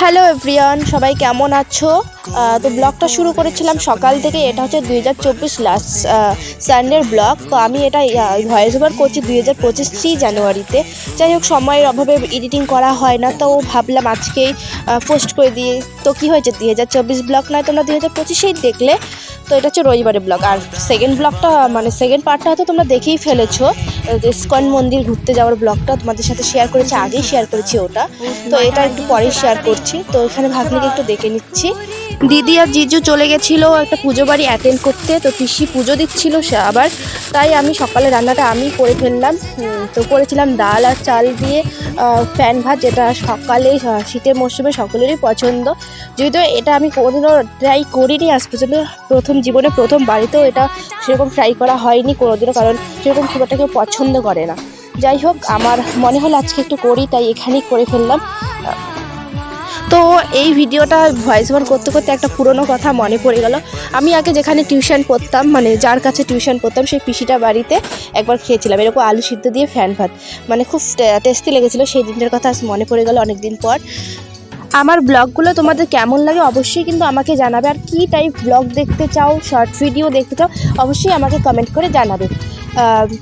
Hello everyone সবাই কেমন আছো? তো ব্লগটা শুরু করেছিলাম সকাল থেকে, এটা হচ্ছে দুই হাজার চব্বিশ লাস্ট সানডের ব্লগ। তো আমি এটা ভয়েস ওভার করছি দুই হাজার পঁচিশ থ্রি জানুয়ারিতে। যাই হোক, সময়ের অভাবে এডিটিং করা হয় না, তো ভাবলাম আজকেই পোস্ট করে দিয়ে তো কী হয়েছে, দুই হাজার চব্বিশ ব্লগ নয়, তোমরা দুই হাজার পঁচিশেই দেখলে। তো এটা হচ্ছে রবিবারের ব্লগ। আর সেকেন্ড ব্লগটা মানে সেকেন্ড পার্টটা হয়তো তোমরা দেখেই ফেলেছো। ইস্কন মন্দির ঘুরতে যাওয়ার ব্লগটা তোমাদের সাথে শেয়ার করেছি, আগেই শেয়ার করেছি ওটা। তো এটা একটু পরেই শেয়ার করছি। তো এখানে ভাগ্নিকে একটু দেখে নিচ্ছি। দিদি আর জিজু চলে গেছিল একটা পুজো বাড়ি অ্যাটেন্ড করতে, তো পিসি পুজো দিচ্ছিল সে আবার। তাই আমি সকালে রান্নাটা আমি করে ফেললাম। তো করেছিলাম ডাল আর চাল দিয়ে ফ্যান ভাত যেটা সকালে শীতের মরশুমে সকলেরই পছন্দ। যদিও এটা আমি কোনোদিনও ট্রাই করিনি, আজ পর্যন্ত প্রথম জীবনে প্রথম বাড়িতেও এটা সেরকম ট্রাই করা হয়নি কোনোদিনও, কারণ সেরকম খুব একটা কেউ পছন্দ করে না। যাই হোক, আমার মনে হলো আজকে একটু করি, তাই এখানেই করে ফেললাম। তো এই ভিডিওটা ভয়েস ওভার করতে করতে একটা পুরনো কথা মনে পড়ে গেল। আমি আগে যেখানে টিউশন পড়তাম মানে যার কাছে টিউশন পড়তাম, সেই পিসিটা বাড়িতে একবার খেয়েছিলাম। এরকম আলু সিদ্ধ দিয়ে ফ্যান ভাত। মানে খুব টেস্টি লেগেছিলো। সেই দিনটার কথা মনে পড়ে গেল অনেক দিন পর। আমার ব্লগগুলো তোমাদের কেমন লাগে অবশ্যই কিন্তু আমাকে জানাবে। আর কী টাইপ ব্লগ দেখতে চাও শর্ট ভিডিও দেখতে চাও, অবশ্যই আমাকে কমেন্ট করে জানাবে।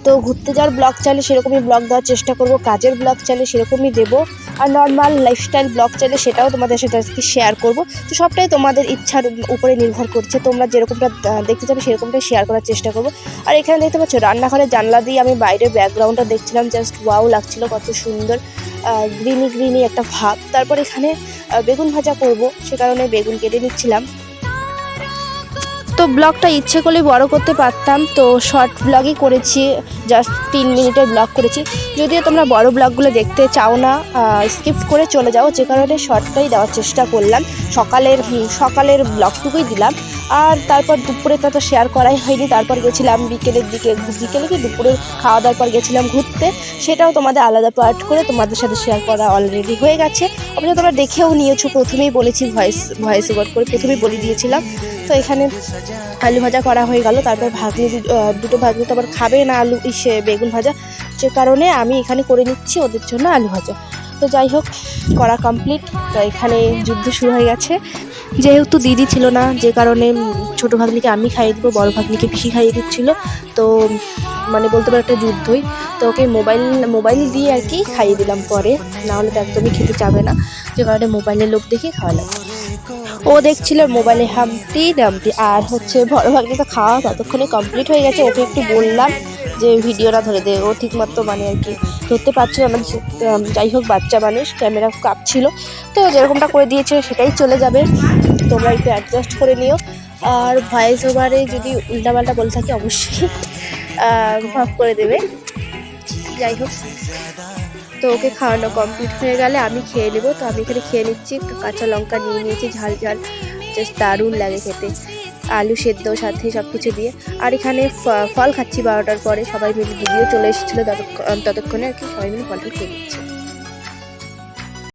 তো ঘুরতে যাওয়ার ব্লগ চাইলে সেরকমই ব্লগ দেওয়ার চেষ্টা করব, কাজের ব্লগ চাইলে সেরকমই দেবো, আর নর্মাল লাইফস্টাইল ব্লগ চাইলে সেটাও তোমাদের সাথে শেয়ার করব। তো সবটাই তোমাদের ইচ্ছার উপরে নির্ভর করছে, তোমরা যেরকমটা দেখতে চাবে সেরকমটাই শেয়ার করার চেষ্টা করব। আর এখানে দেখতে পাচ্ছ রান্নাঘরের জানলা দিয়ে আমি বাইরের ব্যাকগ্রাউন্ডটা দেখছিলাম জাস্ট ওয়াও লাগছিল, কত সুন্দর গ্রিনি গ্রিনি একটা ভাব। তারপর এখানে বেগুন ভাজা করব, সে কারণে বেগুন কেটে নিচ্ছিলাম। তো ব্লগটা ইচ্ছে করলে বড় করতে পারতাম। তো শর্ট ব্লগই করেছি জাস্ট তিন মিনিটের ব্লগ করেছি। যদিও তোমরা বড় ব্লগগুলো দেখতে চাও না স্কিপ করে চলে যাও। যে কারণে শর্টটাই দেওয়ার চেষ্টা করলাম। সকালের সকালের ব্লগটুকুই দিলাম। আর তারপর দুপুরেটা তো শেয়ার করাই হয়নি। তারপর গেছিলাম বিকেলের দিকে, বিকেলে কি দুপুরে খাওয়া দাওয়ার পর গেছিলাম ঘুরতে। সেটাও তোমাদের আলাদা পার্ট করে তোমাদের সাথে শেয়ার করা অলরেডি হয়ে গেছে। অবশ্য তোমরা দেখেও নিয়েছো, প্রথমেই বলেছি ভয়েস ভয়েস ওভার করে প্রথমেই বলে দিয়েছিলাম। তো এখানে আলু ভাজা করা হয়ে গেল। তারপর ভাগনি দুটো ভাগনি তো আবার খাবে না আলু, ইসে বেগুন ভাজা। যে কারণে আমি এখানে করে নিচ্ছি ওদের জন্য আলু ভাজা। তো যাই হোক, করা কমপ্লিট তো এখানে যুদ্ধ শুরু হয়ে গেছে। যেহেতু দিদি ছিল না, যে কারণে ছোট ভাগ্নিকে আমি খাইয়ে দেবো, বড় ভাগ্নিকে পিসি খাইয়ে দিচ্ছিল। তো মানে বলতে পারো একটা যুদ্ধই। তো ওকে মোবাইল মোবাইল দিয়ে আর কি খাইয়ে দিলাম পরে। নাহলে তো একদমই খেতে চাবে না। যে কারণে মোবাইলের লোক দেখে খাওয়ালাম ও দেখছিল মোবাইলে হামটি ডামটি আর হচ্ছে বড় ভাগ্নি তো খাওয়া ততক্ষণে কমপ্লিট হয়ে গেছে। ওকে একটু বললাম যে ভিডিওটা ধরে দে। ও ঠিকমতো মানে আর কি ধরতে পারছিল না। যাই হোক, বাচ্চা মানুষ, ক্যামেরা কাঁপছিল। তো যেরকমটা করে দিয়েছে, সেটাই চলে যাবে। তোমরা একটু অ্যাডজাস্ট করে নিও। আর ভয়েস ওভারে যদি উল্টাপাল্টা বলে থাকি, অবশ্যই মাফ করে দেবে। যাই হোক তো ওকে খাওয়ানো কমপ্লিট হয়ে গেলে আমি খেয়ে নেব। তো আমি এখানে খেয়ে নিচ্ছি। কাঁচা লঙ্কা নিয়ে নিয়েছি, ঝাল ঝাল। জাস্ট দারুণ লাগে খেতে। আলু সেদ্ধ, সাথে সব কিছু দিয়ে। আর এখানে ফল খাচ্ছি বারোটার পরে। সবাই মিলে দিদিও চলে এসেছিল ততক্ষণ আর কি সবাই মিলে ফলটা খেয়ে নিচ্ছি।